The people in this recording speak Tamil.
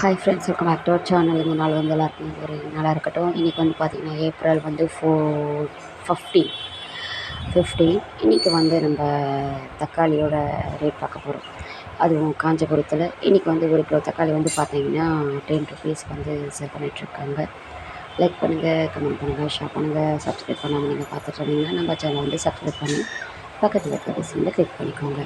Hi friends welcome back to our channel இந்த நாள் வந்து எல்லாருக்கும் ஒரு நல்லா இருக்கட்டும். இன்றைக்கி வந்து பார்த்திங்கன்னா ஏப்ரல் வந்து ஃபோர் ஃபிஃப்டீன் ஃபிஃப்டீன் இன்றைக்கி வந்து நம்ம தக்காளியோட ரேட் பார்க்க போகிறோம் அதுவும் காஞ்சிபுரத்தில். இன்றைக்கி வந்து ஒரு கிலோ தக்காளி வந்து பார்த்தீங்கன்னா டென் ருபீஸ் வந்து சேல் பண்ணிகிட்ருக்காங்க லைக் பண்ணுங்கள் கமெண்ட் பண்ணுங்கள் ஷேர் பண்ணுங்கள் சப்ஸ்கிரைப் பண்ணாமல் நீங்கள் பார்த்துட்டு இருந்தீங்கன்னா நம்ம சேனல் வந்து சப்ஸ்கிரைப் பண்ணி பக்கத்தில் இருக்க பெல் கிளிக் பண்ணிக்கோங்க.